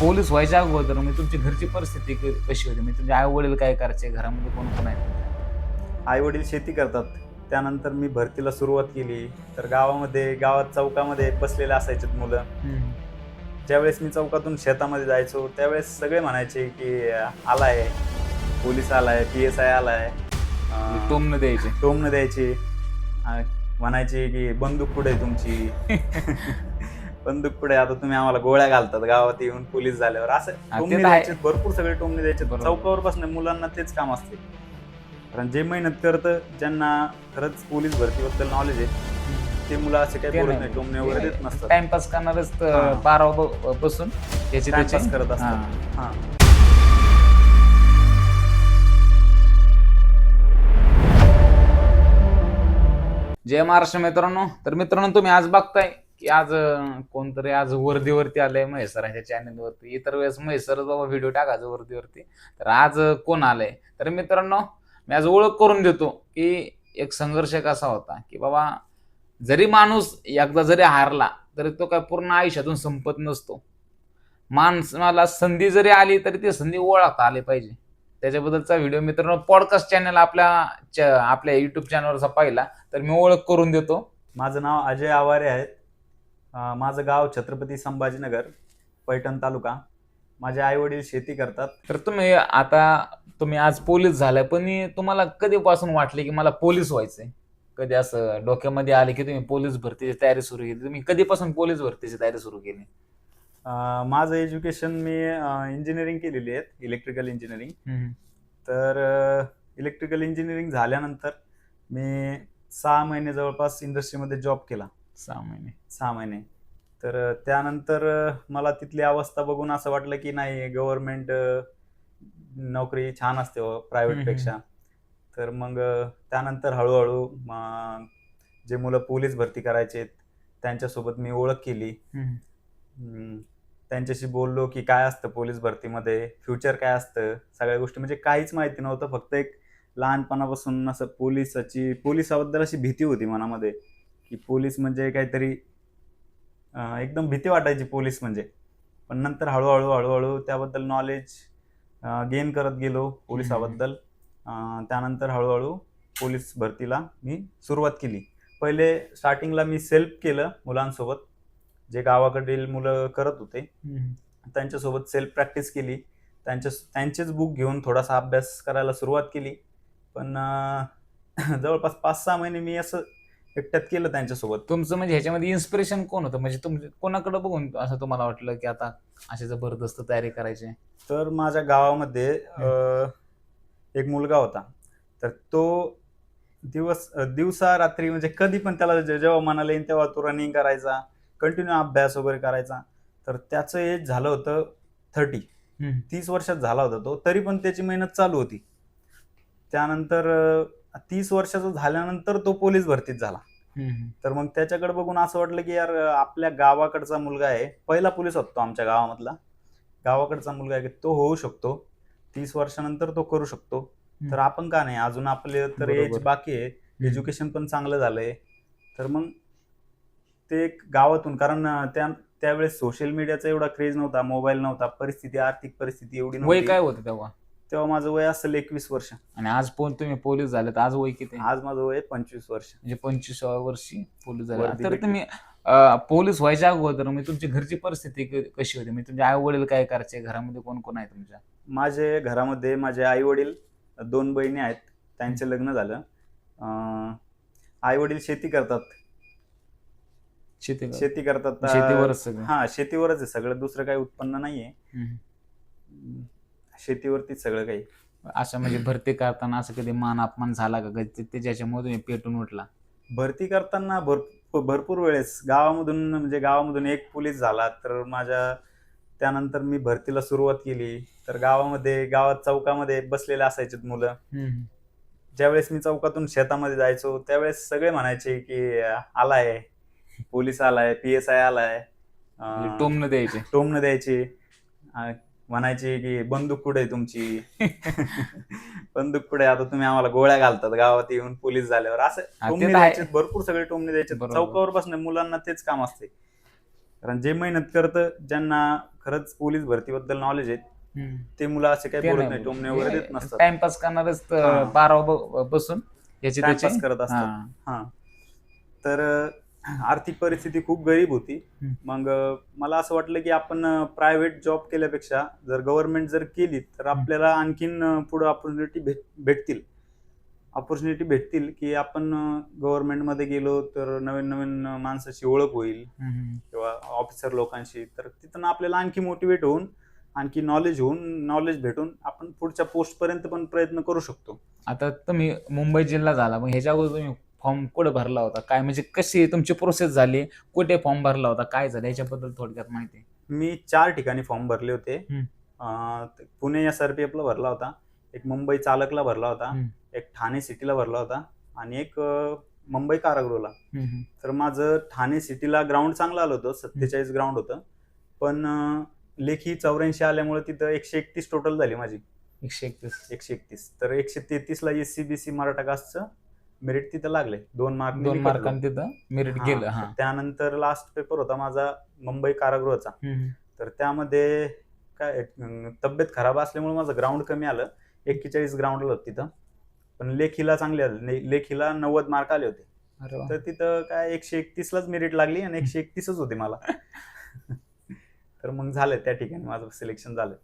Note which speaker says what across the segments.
Speaker 1: Police व्हायच्या अगोदर म्हणजे तुमची घरची परिस्थिती क- कशी होती? म्हणजे तुमचे आई वडील काय करायचे? घरामध्ये कोण कोण आहेत
Speaker 2: आई वडील शेती करतात. त्यानंतर मी भरतीला सुरुवात केली. तर गावामध्ये गावात चौकामध्ये बसलेले असायचे मुलं. ज्यावेळेस मी चौकातून शेतामध्ये जायचो त्यावेळेस सगळे म्हणायचे की आलाय. पोलीस आलाय पी एस आय आलाय. अं,
Speaker 1: टोमनं द्यायचे.
Speaker 2: टोमणं द्यायचे. अं, म्हणायचे की बंदूक कुठे आहे तुमची? बंदूक आहे? आता तुम्ही आम्हाला गोळ्या घालतात गावात येऊन पोलीस झाल्यावर असं
Speaker 1: हा, ते
Speaker 2: टोमणे
Speaker 1: तर
Speaker 2: द्यायचे
Speaker 1: आहे.
Speaker 2: भरपूर सगळे टोमणे द्यायचे
Speaker 1: बरोबर.
Speaker 2: चौकावर बसणे मुलांना तेच काम असते कारण जे मेहनत करतं ज्यांना खरंच पोलीस भरतीबद्दल नॉलेज आहे ते मुलं असे काही
Speaker 1: ते
Speaker 2: बोलत
Speaker 1: नाही.
Speaker 2: नाही टोमणे वगैरे देत नसतात
Speaker 1: टाइमपास करणारच
Speaker 2: हा.
Speaker 1: बारा बसून त्याची त्याची
Speaker 2: करत असतात
Speaker 1: हा.
Speaker 2: हा
Speaker 1: जय महाराष्ट्र मित्रांनो तर मित्रांनो तुम्ही आज बघताय की आज अं, कोणतरी आज वर्दीवरती आलंय महेसरांच्या चॅनलवरती इतर वेळेस म्हैसर बाबा व्हिडिओ टाकायचा वर्दीवरती तर आज अं, कोण आलंय? तर मित्रांनो मी आज ओळख करून देतो की एक संघर्ष कसा होता की बाबा जरी माणूस एकदा जरी हारला तरी तो काय पूर्ण आयुष्यातून संपत नसतो. माणसाला संधी जरी आली तरी ती संधी ओळखता आली पाहिजे. त्याच्याबद्दलचा व्हिडिओ मित्रांनो पॉडकास्ट चॅनल आपल्या च- आपल्या युट्यूब चॅनलवरचा पाहिला तर मी ओळख करून देतो.
Speaker 2: माझं नाव अजय आवारे आहे. माझं गाव छत्रपती संभाजीनगर पैठण तालुका. माझे आई वडील शेती करतात.
Speaker 1: तर तुम्ही आता तुम्ही आज पोलीस झालाय पण तुम्हाला कधीपासून वाटले की मला पोलीस व्हायचंय? कधी असं डोक्यामध्ये आले की तुम्ही पोलीस भरतीची तयारी सुरू केली? तुम्ही कधीपासून पोलीस भरतीची तयारी सुरू केली?
Speaker 2: माझं एज्युकेशन मी इंजिनिअरिंग केलेली आहे इलेक्ट्रिकल इंजिनिअरिंग तर इलेक्ट्रिकल इंजिनिअरिंग झाल्यानंतर मी सहा महिने जवळपास इंडस्ट्रीमध्ये जॉब केला.
Speaker 1: सहा महिने.
Speaker 2: सहा महिने. तर त्यानंतर मला तिथली अवस्था बघून असं वाटलं की नाही गव्हर्नमेंट नोकरी छान असते
Speaker 1: हम्म,
Speaker 2: प्रायव्हेटपेक्षा तर मग त्यानंतर हळूहळू जे मुलं पोलीस भरती करायचे त्यांच्यासोबत मी ओळख केली. त्यांच्याशी बोललो की काय असतं पोलीस भरतीमध्ये फ्युचर काय असतं? सगळ्या गोष्टी म्हणजे काहीच माहिती नव्हतं फक्त एक लहानपणापासून असं पोलिसाची पोलिसाबद्दल अशी भीती होती मनामध्ये. की पोलीस म्हणजे काहीतरी एकदम भीती वाटायची पोलीस म्हणजे. पण नंतर हळूहळू हळूहळू त्याबद्दल नॉलेज गेन करत गेलो पोलिसाबद्दल. त्यानंतर हळूहळू पोलीस भरतीला मी सुरुवात केली. पहिले स्टार्टिंगला मी सेल्फ केलं मुलांसोबत. जे गावाकडील मुलं करत होते त्यांच्यासोबत सेल्फ प्रॅक्टिस केली. त्यांच्या त्यांचेच बुक घेऊन थोडासा अभ्यास करायला सुरुवात केली. पण जवळपास पाच सहा महिने मी असं एकट्यात केलं त्यांच्यासोबत.
Speaker 1: तुमचं म्हणजे ह्याच्यामध्ये इन्स्पिरेशन कोण होतं? म्हणजे तुम कोणाकडे बघून असं तुम्हाला वाटलं की आता अशी जबरदस्त तयारी करायची?
Speaker 2: तर माझ्या गावामध्ये अं, एक मुलगा होता. तर तो दिवस दिवसा रात्री म्हणजे कधी पण त्याला जे- जेव्हा मनाला येईल तेव्हा तो रनिंग करायचा कंटिन्यू अभ्यास वगैरे करायचा. तर त्याचं एज झालं होतं थर्टी तीस वर्षात झाला होता तो. तरी पण त्याची मेहनत चालू होती. त्यानंतर अं, तीस वर्षाचा झाल्यानंतर तो पोलीस भरतीत झाला. तर मग त्याच्याकडे बघून असं वाटलं की यार आपल्या गावाकडचा मुलगा आहे. पहिला पोलीस होता आमच्या गावामधला. गावाकडचा मुलगा आहे की तो होऊ शकतो. तीस वर्षानंतर तो करू शकतो. तर आपण का नाही? अजून आपले तर एज. बाकी आहे. एज्युकेशन पण चांगलं झालंय. तर मग ते एक गावातून कारण त्या त्यावेळेस सोशल मीडियाचा एवढा क्रेज नव्हता मोबाईल नव्हता परिस्थिती आर्थिक परिस्थिती एवढी
Speaker 1: काय होतं तेव्हा?
Speaker 2: तेव्हा माझं वय असेल एकवीस वर्ष.
Speaker 1: आणि आज पण तुम्ही पोलीस झाले तर आज वय किती?
Speaker 2: आज माझं वय पंचवीस वर्ष.
Speaker 1: म्हणजे पंचवीसाव्या वर्षी पोलीस झाले. तर
Speaker 2: भेटली.
Speaker 1: तुम्ही अं, पोलीस व्हायच्या अगोदर म्हणजे तुमची घरची परिस्थिती क- कशी होती? म्हणजे तुमचे आई वडील काय करायचे? घरामध्ये कोण कोण आहे तुमच्या?
Speaker 2: माझे घरामध्ये माझे आई वडील दोन बहिणी आहेत. त्यांचे लग्न झालं. आई वडील शेती करतात.
Speaker 1: शेती
Speaker 2: शेती करतात.
Speaker 1: शेतीवरच सगळं.
Speaker 2: हा शेतीवरच आहे. सगळं दुसरं काही उत्पन्न नाहीये.
Speaker 1: हम्म.
Speaker 2: शेतीवरतीच सगळं काही.
Speaker 1: असं म्हणजे भरती करताना असं कधी मान अपमान झाला का? कधी ते- त्याच्यामुळे तुम्ही पेटून उठला?
Speaker 2: भरती करताना भरपूर भरपूर वेळेस गावामधून म्हणजे गावामधून एक पोलीस झाला तर माझ्या त्यानंतर मी भरतीला सुरुवात केली. तर गावामध्ये गावात चौकामध्ये बसलेले असायचे मुलं. ज्यावेळेस मी चौकातून शेतामध्ये जायचो त्यावेळेस सगळे म्हणायचे की आलाय. पोलीस आलाय पी एस आय आलाय. अं,
Speaker 1: टोमनं द्यायचे.
Speaker 2: टोमणं द्यायचे. अं, म्हणायचे की बंदूक कुठे आहे तुमची बंदूक कुठे? आता तुम्ही आम्हाला गोळ्या घालतात गावात येऊन पोलीस झाल्यावर असं टोमणे. द्यायचे भरपूर सगळे टोमणे द्यायचे. चौकावर बसणे मुलांना तेच काम असते कारण जे मेहनत करतं ज्यांना खरंच पोलीस भरतीबद्दल नॉलेज आहे. ते मुलं असे काही बोलत
Speaker 1: नाही.
Speaker 2: टोमणे वगैरे देत नसतात
Speaker 1: टाइमपास करणारच. बारा बसून याची
Speaker 2: करत असतात
Speaker 1: हा.
Speaker 2: तर आर्थिक परिस्थिती खूप गरीब होती. मग मला असं वाटलं की आपण प्रायव्हेट जॉब केल्यापेक्षा जर गव्हर्नमेंट जर केली तर आपल्याला आणखीन पुढं ऑपॉर्च्युनिटी भेट भेटतील. ऑपॉर्च्युनिटी भेटतील की आपण गव्हर्नमेंटमध्ये गेलो तर नवीन नवीन माणसाची ओळख होईल. किंवा ऑफिसर लोकांशी. तर तिथून आपल्याला आणखी मोटिवेट होऊन आणखी नॉलेज होऊन नॉलेज भेटून आपण पुढच्या पोस्ट पर्यंत पण प्रयत्न करू शकतो.
Speaker 1: आता तुम्ही मुंबई जिल्हा झाला मग ह्याच्या अगोदर तुम्ही फॉर्म कुठे भरला होता? काय? म्हणजे कशी तुमची प्रोसेस झाली? कुठे फॉर्म भरला होता? काय झालं? याच्याबद्दल थोडक्यात माहिती.
Speaker 2: मी चार ठिकाणी फॉर्म भरले होते. अं, पुणे एस आर पी एफला भरला होता. एक मुंबई चालकला भरला होता.
Speaker 1: हम्म.
Speaker 2: एक ठाणे सिटीला भरला होता. आणि एक अं, मुंबई कारागृहला.
Speaker 1: हम्म.
Speaker 2: तर माझं ठाणे सिटीला ग्राउंड चांगलं आलं होतं. सत्तेचाळीस ग्राउंड होतं. पण अं, लेखी चौऱ्याऐंशी आल्यामुळे तिथं एकशे एकतीस टोटल झाली माझी.
Speaker 1: एकशे एकतीस.
Speaker 2: एकशे एकतीस. तर एकशे तेहतीसला S C B C Maratha कास्टचं merit तिथं लागले. दोन मार्क
Speaker 1: दोन मार्कांनी तिथं मेरिट गेलं हा.
Speaker 2: त्यानंतर लास्ट पेपर होता माझा मुंबई कारागृहाचा. तर त्यामध्ये काय तब्येत खराब असल्यामुळे माझं ग्राउंड कमी आलं. एक्केचाळीस ग्राउंडला होतं तिथं. पण लेखीला चांगले आले. लेखीला नव्वद मार्क आले होते. तर तिथं काय एकशे एकतीसलाच मेरिट लागली आणि एकशे एकतीसच होते मला. तर मग झालं त्या ठिकाणी माझं सिलेक्शन झालं.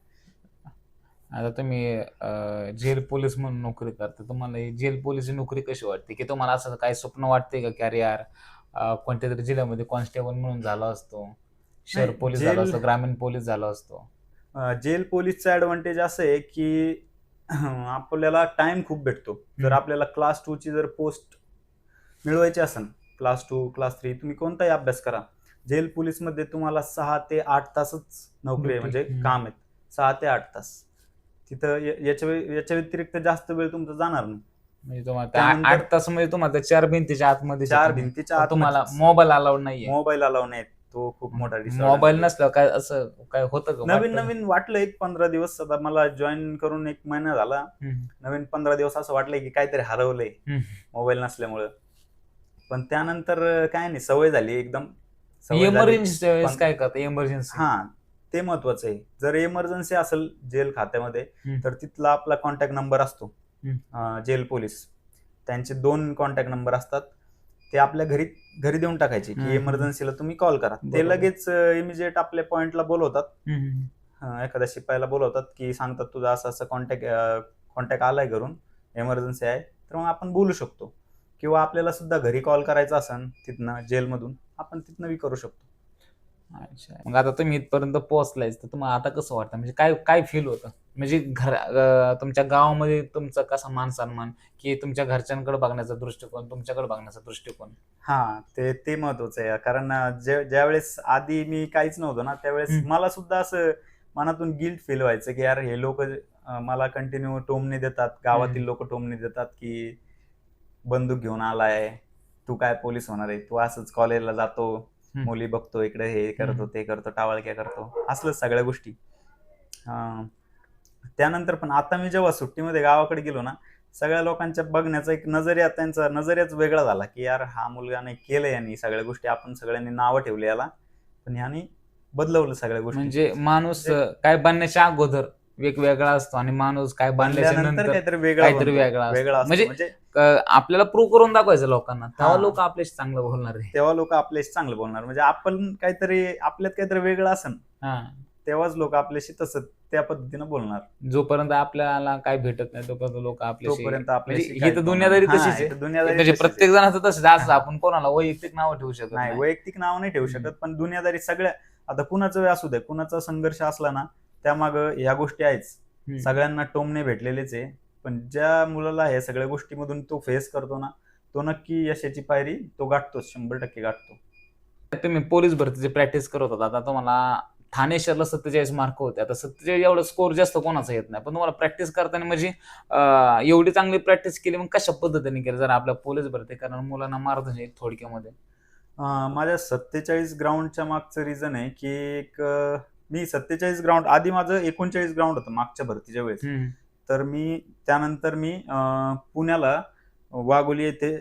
Speaker 1: आता तुम्ही अं, जेल पोलीस म्हणून नोकरी करता तुम्हाला ही जेल पोलीसची नोकरी कशी वाटते? की तुम्हाला असं काही स्वप्न वाटते का की अरे यार अं, कोणत्या तरी जिल्ह्यामध्ये कॉन्स्टेबल म्हणून झाला असतो शहर
Speaker 2: नाही,
Speaker 1: पोलीस झाला
Speaker 2: जेल-
Speaker 1: असतो ग्रामीण पोलीस झाला असतो?
Speaker 2: अं, जेल पोलीसचा ऍडव्हान्टेज असं आहे की आपल्याला टाइम खूप भेटतो. जर. आपल्याला क्लास टू ची जर पोस्ट मिळवायची असेल क्लास टू क्लास थ्री तुम्ही कोणताही अभ्यास करा. जेल पोलीसमध्ये तुम्हाला सहा ते आठ तासच नोकरी आहे. म्हणजे
Speaker 1: हम्म.
Speaker 2: काम आहेत. सहा ते आठ तास. तिथं या- याच्या याच्या व्यतिरिक्त जास्त वेळ तुमचा जाणार नाही.
Speaker 1: म्हणजे तुम्हाला त्या
Speaker 2: त्यानंतर-
Speaker 1: आठ तासमध्ये तुम्हाला त्या चार भिंतीच्या आतमध्ये
Speaker 2: चार भिंतीच्या
Speaker 1: पण तुम्हाला. मोबाईल अलाउड नाहीये.
Speaker 2: मोबाईल अलाव नाही तो खूप मोठा disadvantage
Speaker 1: मोबाईल. नसल्यावर काय असं काय होतं का?
Speaker 2: नवीन
Speaker 1: वाटतं?
Speaker 2: नवीन वाटलं एक पंधरा दिवस आता मला जॉईन करून एक महिना झाला.
Speaker 1: हम्म.
Speaker 2: नवीन पंधरा दिवस असं वाटलंय की काहीतरी हरवलंय.
Speaker 1: हम्म.
Speaker 2: मोबाईल नसल्यामुळं. पण त्यानंतर अं, काय नाही सवय झाली एकदम. सवय झाली.
Speaker 1: इमर्जन्सी वेळेस
Speaker 2: पण-
Speaker 1: काय करतं? इमर्जन्सी
Speaker 2: हा. ते महत्वाचं आहे. जर इमर्जन्सी असेल जेल खात्यामध्ये. तर तिथला आपला कॉन्टॅक्ट नंबर असतो. Jail police. त्यांचे दोन कॉन्टॅक्ट नंबर असतात. ते आपल्या घरी घरी देऊन टाकायचे. की इमर्जन्सीला तुम्ही कॉल करा. ते. लगेच इमिजिएट आपल्या पॉइंटला बोलवतात. एखाद्या शिपायाला बोलवतात की सांगतात तुझा असं असं कॉन्टॅक्ट कॉन्टॅक्ट आलाय घरून. इमर्जन्सी आहे. तर मग आपण बोलू शकतो. किंवा आपल्याला सुद्धा घरी कॉल करायचा असेल तिथनं जेलमधून आपण तिथनं बी करू शकतो.
Speaker 1: अच्छा. मग आता तुम्ही इथपर्यंत पोहोचलायच तर तुम्हाला आता कसं वाटतं? म्हणजे काय काय फील होतं? म्हणजे घर अं, तुमच्या गावामध्ये तुमचा कसा मान सन्मान की तुमच्या घरच्यांकडे बघण्याचा दृष्टिकोन तुमच्याकडे बघण्याचा दृष्टिकोन?
Speaker 2: हा ते ते महत्वाचं आहे. कारण अं, जे ज्यावेळेस आधी मी काहीच नव्हतो ना त्यावेळेस
Speaker 1: हम्म.
Speaker 2: मला सुद्धा असं मनातून गिल्ट फील व्हायचं की यार हे लोक मला कंटिन्यू टोमणे देतात. गावातील. लोक टोमणे देतात की बंदूक घेऊन आलाय. तू काय पोलीस होणार आहे? तू असंच कॉलेजला जातो. मुली बघतो इकडे हे करतो. ते करतो टावळक्या करतो. असलंच सगळ्या गोष्टी. त्यानंतर पण आता मी जेव्हा सुट्टीमध्ये गावाकडे गेलो ना सगळ्या लोकांच्या बघण्याचा एक नजरिया त्यांचा नजरियाच वेगळा झाला की यार हा मुलगा नाही केलं यांनी सगळ्या गोष्टी आपण सगळ्यांनी नावं ठेवली याला. पण ह्यानी बदलवलं सगळ्या गोष्टी.
Speaker 1: म्हणजे माणूस काय बनण्याच्या अगोदर वेगवेगळा असतो आणि माणूस काय नंतर
Speaker 2: काहीतरी वेगळा
Speaker 1: काहीतरी
Speaker 2: बनतो.
Speaker 1: वेगळा असतो.
Speaker 2: वेगळा असतो.
Speaker 1: म्हणजे-
Speaker 2: म्हणजे
Speaker 1: आपल्याला प्रूव्ह करून दाखवायचं लोकांना तेव्हा
Speaker 2: हा.
Speaker 1: लोक आपल्याशी चांगलं बोलणार आहे
Speaker 2: तेव्हा लोक आपल्याशी चांगलं बोलणार म्हणजे आपण काहीतरी आपल्यात काहीतरी वेगळं असेल
Speaker 1: हा
Speaker 2: तेव्हाच लोक आपल्याशी तसं त्या पद्धतीनं बोलणार
Speaker 1: जोपर्यंत आपल्याला काय भेटत नाही तोपर्यंत लोक आपल्याशी
Speaker 2: तोपर्यंत आपल्याशी
Speaker 1: म्हणजे ही तर दुनियादारी
Speaker 2: बोलणार.
Speaker 1: तशीच आहे.
Speaker 2: ही तर दुनियादारी
Speaker 1: म्हणजे
Speaker 2: तशीच आहे.
Speaker 1: प्रत्येक जणाचं आहे. असं आपण कोणाला वैयक्तिक नाव ठेवू शकत
Speaker 2: नाही
Speaker 1: नाही
Speaker 2: वैयक्तिक नाव नाही ठेवू शकत पण दुनियादारी सगळ्या आता कुणाचं असू दे कुणाचा संघर्ष असला ना त्यामाग या गोष्टी आहेच. सगळ्यांना टोमणे भेटलेलेच आहे. पण ज्या मुलाला ह्या सगळ्या गोष्टीमधून तो फेस करतो ना तो नक्की यशाची पायरी तो गाठतोच शंभर टक्के गाठतो.
Speaker 1: तुम्ही पोलीस भरतीची प्रॅक्टिस करत होता. आता तुम्हाला ठाणे शहरला सत्तेचाळीस मार्क होते. आता सत्तेचाळीस एवढं स्कोर जास्त कोणाचा येत नाही. पण तुम्हाला प्रॅक्टिस करताना म्हणजे एवढी चांगली प्रॅक्टिस केली मग कशा पद्धतीने केली? जर आपल्या पोलीस भरती कारण मुलांना मार्गदर्शन थोडक्यामध्ये.
Speaker 2: माझ्या सत्तेचाळीस ग्राउंडच्या मागचं रिझन आहे की एक मी सत्तेचाळीस ग्राउंड आधी माझं एकोणचाळीस ग्राउंड होतं मागच्या भरतीच्या वेळेस. तर मी त्यानंतर मी पुण्याला वाघोली येथे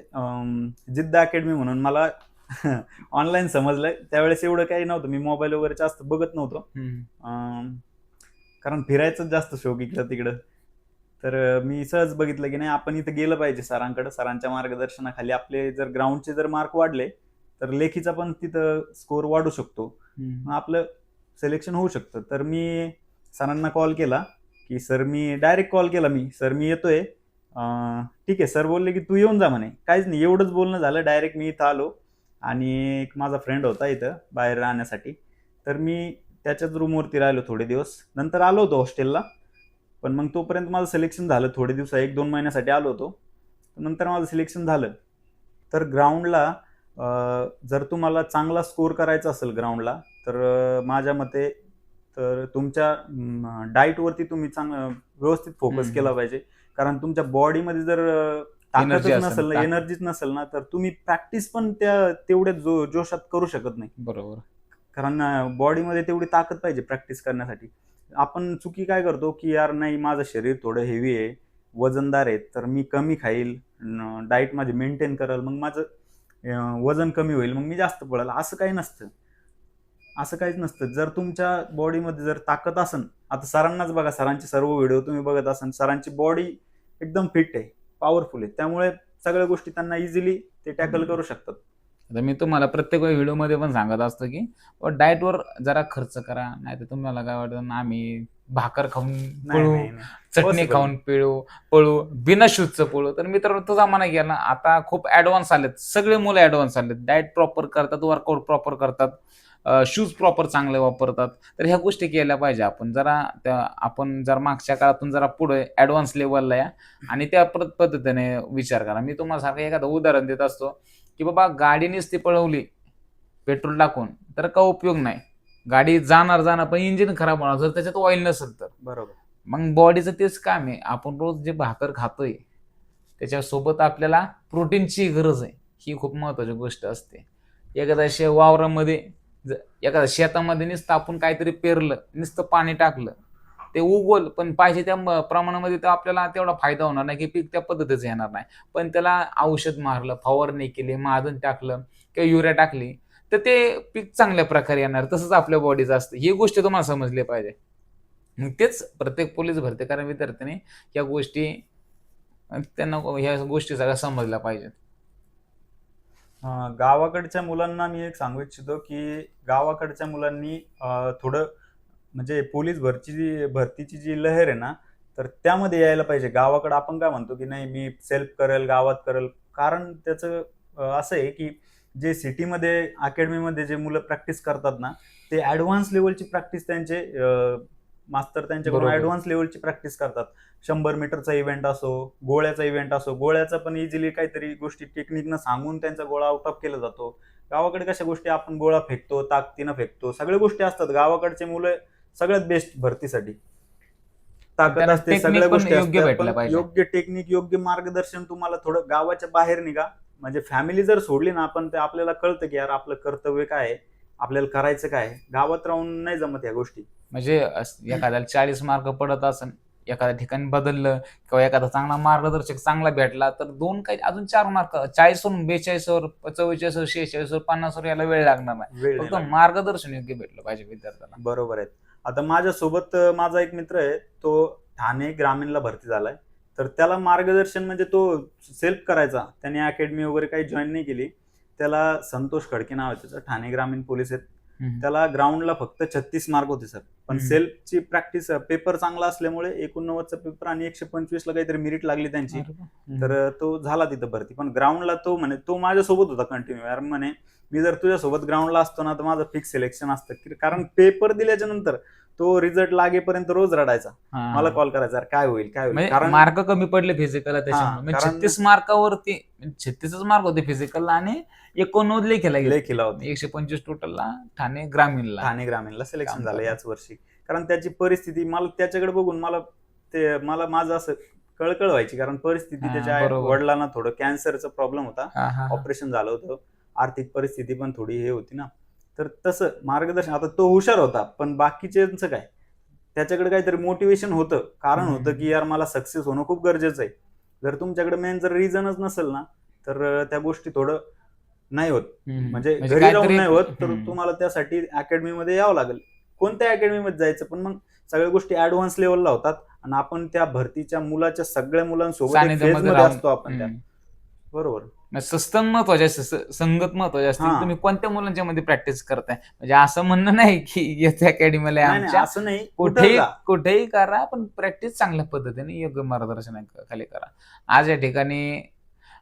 Speaker 2: जिद्द अकॅडमी म्हणून मला ऑनलाईन समजलंय. त्यावेळेस एवढं काही नव्हतं. मी मोबाईल वगैरे जास्त बघत नव्हतो. कारण फिरायचं जास्त शौक इकडं तिकडं. तर मी सहज बघितलं की नाही आपण इथं गेलं पाहिजे सरांकडे. सरांच्या मार्गदर्शनाखाली आपले जर ग्राउंडचे जर मार्क वाढले तर लेखीचा पण तिथं स्कोअर वाढू शकतो. आपलं सिलेक्शन होऊ शकतं. तर मी सरांना कॉल केला की सर मी डायरेक्ट कॉल केला मी. सर मी येतोय. ठीक आहे. सर बोलले की तू येऊन जा म्हणे. काहीच नाही. एवढंच बोलणं झालं. डायरेक्ट मी इथं आलो आणि एक माझा फ्रेंड होता इथं बाहेर राहण्यासाठी. तर मी त्याच्याच रूमवरती राहिलो थोडे दिवस. नंतर आलो होतो हॉस्टेलला पण मग तोपर्यंत माझं सिलेक्शन झालं थोडे दिवस एक दोन महिन्यासाठी आलो होतो. नंतर माझं सिलेक्शन झालं. तर ग्राउंडला जर तुम्हाला चांगला स्कोर करायचा असेल ग्राउंडला तर माझ्या मते तर तुमच्या डाईटवरती तुम्ही चांगलं व्यवस्थित फोकस. केला पाहिजे कारण तुमच्या बॉडीमध्ये जर ताकदच नसेल ना. एनर्जीच नसेल ना तर तुम्ही प्रॅक्टिस पण त्या तेवढ्या जो जोशात करू शकत नाही
Speaker 1: बरोबर
Speaker 2: कारण बॉडीमध्ये तेवढी ताकद पाहिजे प्रॅक्टिस करण्यासाठी आपण चुकी काय करतो की यार नाही माझं शरीर थोडं हेवी आहे वजनदार आहे तर मी कमी खाईल डाईट माझी मेंटेन करेल मग माझं वजन कमी होईल मग मी जास्त पडेल असं काही नसतं. असं काहीच नसतं. जर तुमच्या बॉडीमध्ये जर ताकद असन आता सरांनाच बघा सरांचे सर्व व्हिडिओ तुम्ही बघत असाल सरांची बॉडी एकदम फिट आहे पॉवरफुल आहे. त्यामुळे सगळ्या गोष्टी त्यांना इझिली ते टॅकल करू शकतात.
Speaker 1: आता मी तुम्हाला प्रत्येक व्हिडिओमध्ये पण सांगत असतो की डाएटवर जरा खर्च करा नाही तर तुम्हाला काय वाटतं आम्ही भाकर खाऊन
Speaker 2: नाही
Speaker 1: पळू. चटणी. खाऊन पिळू पळू बिना शूजचं पळू. तर मित्र तुझा मना गेला आता खूप ऍडव्हान्स आलेत सगळे मुलं ऍडव्हान्स आलेत. डाएट प्रॉपर करतात वर्कआउट प्रॉपर करतात शूज प्रॉपर चांगले वापरतात. तर ह्या गोष्टी केल्या पाहिजे आपण. जरा त्या आपण जर मागच्या काळातून जरा पुढे ऍडव्हान्स लेवलला या आणि त्या पद- पद्धतीने विचार करा. मी तुम्हाला सारखं एखादं उदाहरण देत असतो. की बाबा गाडीनेच ती पळवली पेट्रोल टाकून. तर का उपयोग नाही. गाडी जाणार जाणार पण इंजिन खराब होणार. जर त्याच्यात ऑइल नसेल तर.
Speaker 2: बरोबर.
Speaker 1: मग बॉडीचं तेच काम आहे. आपण रोज जे भाकर खातोय त्याच्यासोबत आपल्याला प्रोटीनची गरज आहे. ही खूप महत्वाची गोष्ट असते. एखाद्या शे वावरामध्ये एखाद्या शेतामध्ये नुसतं आपण काहीतरी पेरलं नुसतं पाणी टाकलं ते उगवल पण पाहिजे त्या म- प्रमाणामध्ये तर आपल्याला तेवढा फायदा होणार नाही की पीक त्या पद्धतीचं येणार नाही. पण त्याला औषध मारलं फवारणी केली मादन टाकलं किंवा युरिया टाकली तर ते पीक चांगल्या प्रकारे येणार. तसंच आपल्या बॉडीचं असतं. ही गोष्ट तुम्हाला समजली पाहिजे. मग तेच प्रत्येक पोलीस भरती कारण विद्यार्थ्यांनी या गोष्टी त्यांना ह्या गोष्टी सगळ्या समजल्या पाहिजेत.
Speaker 2: गावाकडच्या मुलांना मी एक सांगू इच्छितो की गावाकडच्या मुलांनी थोडं म्हणजे पोलीस भरतीची भरतीची जी लहर आहे ना तर त्यामध्ये यायला पाहिजे. गावाकडे आपण काय म्हणतो की नाही मी सेल्फ करेल गावात करेल. कारण त्याचं असं आहे की जे सिटीमध्ये अकॅडमीमध्ये जे मुलं प्रॅक्टिस करतात ना ते ॲडव्हान्स लेवलची प्रॅक्टिस त्यांचे मास्तर त्यांच्याकडून. ॲडव्हान्स लेवलची प्रॅक्टिस करतात. शंभर मीटरचा इव्हेंट असो गोळ्याचा इव्हेंट असो गोळ्याचा पण इझिली काहीतरी गोष्टी टेक्निकनं सांगून त्यांचा गोळा आउट ऑफ केला जातो. गावाकडे कशा गोष्टी आपण गोळा फेकतो ताकदीनं फेकतो सगळ्या गोष्टी असतात. गावाकडचे मुलं सगळ्यात बेस्ट भरतीसाठी. ताकद असते सगळ्या गोष्टी
Speaker 1: योग्य
Speaker 2: टेक्निक योग्य मार्गदर्शन तुम्हाला थोडं गावाच्या बाहेर निघा. म्हणजे फॅमिली जर सोडली ना आपण ते आपल्याला कळतं की यार आपलं कर्तव्य काय आहे? आपल्याला करायचं काय. गावात राहून नाही जमत या गोष्टी.
Speaker 1: म्हणजे एखाद्याला चाळीस मार्क पडत असन एखाद्या ठिकाणी बदललं किंवा एखादा चांगला मार्गदर्शक चांगला भेटला तर दोन काही अजून चार मार्क चाळीसवरून बेचाळीसवर चव्वेचाळीसवर शेहेचाळीसवर पन्नासवर याला वेळ लागणार नाही. फक्त. मार्गदर्शन योग्य भेटलं पाहिजे विद्यार्थ्याला
Speaker 2: बरोबर आहे. आता माझ्यासोबत माझा एक मित्र आहे तो ठाणे ग्रामीणला भरती झालाय. तर त्याला मार्गदर्शन म्हणजे तो सेल्फ करायचा. त्याने अकॅडमी वगैरे काही जॉईन नाही केली. त्याला संतोष खडके नाव आहे त्याचं ठाणे ग्रामीण पोलीस आहेत. त्याला ग्राउंडला फक्त छत्तीस मार्क होते सर. पण. सेल्फची प्रॅक्टिस पेपर चांगला असल्यामुळे एकोणनव्वदचा पेपर आणि एकशे पंचवीसला काहीतरी मेरिट लागली त्यांची. तर तो झाला तिथं भरती. पण ग्राउंडला तो म्हणे तो माझ्यासोबत होता कंटिन्यू. यार म्हणे मी जर तुझ्यासोबत ग्राउंडला असतो ना तर माझं फिक्स सिलेक्शन असतं. कारण पेपर दिल्याच्या नंतर तो रिझल्ट लागेपर्यंत रोज रडायचा. मला कॉल करायचा काय होईल काय होईल?
Speaker 1: म्हणजे
Speaker 2: कारण
Speaker 1: मार्क कमी पडले फिजिकल त्याच्यामुळे.
Speaker 2: कारण-
Speaker 1: छत्तीस मार्कावरती छत्तीसच मार्क होते फिजिकलला आणि एकोणनव्वद लेखीला
Speaker 2: लेखीला होता.
Speaker 1: एकशे पंचवीस टोटलला ठाणे ग्रामीणला.
Speaker 2: ठाणे ग्रामीणला सिलेक्शन झालं. याच वर्षी. कारण त्याची परिस्थिती मला त्याच्याकडे बघून मला ते मला माझं असं कळकळ व्हायची. कारण परिस्थिती त्याच्या. वडिलांना थोडं कॅन्सरचा प्रॉब्लेम होता. ऑपरेशन झालं होतं. आर्थिक परिस्थिती पण थोडी हे होती ना. तर तसं मार्गदर्शन आता तो हुशार होता पण बाकीच्यांचं काय? त्याच्याकडे काहीतरी मोटिवेशन होतं. कारण. होतं की यार मला सक्सेस होणं खूप गरजेचं आहे. जर तुमच्याकडे मेन जर रिझनच नसेल ना तर त्या गोष्टी थोडं नाही होत. म्हणजे
Speaker 1: म्हणजे
Speaker 2: घरी राहून नाही होत तर. तुम्हाला त्यासाठी अकॅडमी मध्ये यावं लागेल. कोणत्या अकॅडमी मध्ये जायचं? पण मग सगळ्या गोष्टी ऍडव्हान्स लेवलला होतात आणि आपण त्या भरतीच्या मुलाच्या सगळ्या मुलांसोबत असतो आपण त्या. बरोबर.
Speaker 1: सस्तन महत्त्वाचे असते संगत महत्त्वाचे असते.
Speaker 2: हा.
Speaker 1: तुम्ही कोणत्या मुलांच्या मध्ये प्रॅक्टिस करताय? म्हणजे असं म्हणणं नाही की येत्या अकॅडमीला
Speaker 2: नाही नाही,
Speaker 1: आमच्या.
Speaker 2: असं नाही. कुठं
Speaker 1: कुठेही. कुठेही करा पण प्रॅक्टिस चांगल्या पद्धतीने योग्य मार्गदर्शनाखाली करा. आज या ठिकाणी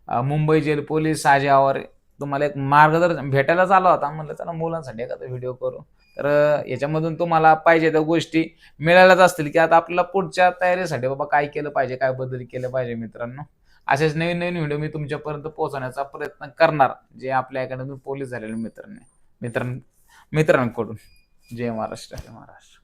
Speaker 1: अं, मुंबई जेल पोलीस साजावर तुम्हाला एक मार्गदर्शन भेटायलाच आला होता. म्हणलं चला मुलांसाठी एखादा व्हिडिओ करू. तर अं, याच्यामधून तुम्हाला पाहिजे त्या गोष्टी मिळायलाच असतील. की आता आपल्याला पुढच्या तयारीसाठी बाबा काय केलं पाहिजे काय बदल केले पाहिजे मित्रांनो. असेच नवीन नवीन व्हिडिओ मी तुमच्यापर्यंत पोहोचवण्याचा प्रयत्न करणार जे आपल्या अकॅडमी पोलीस झालेले मित्रांनी मित्रां मित्रांकडून. जय महाराष्ट्र.
Speaker 2: महाराष्ट्र.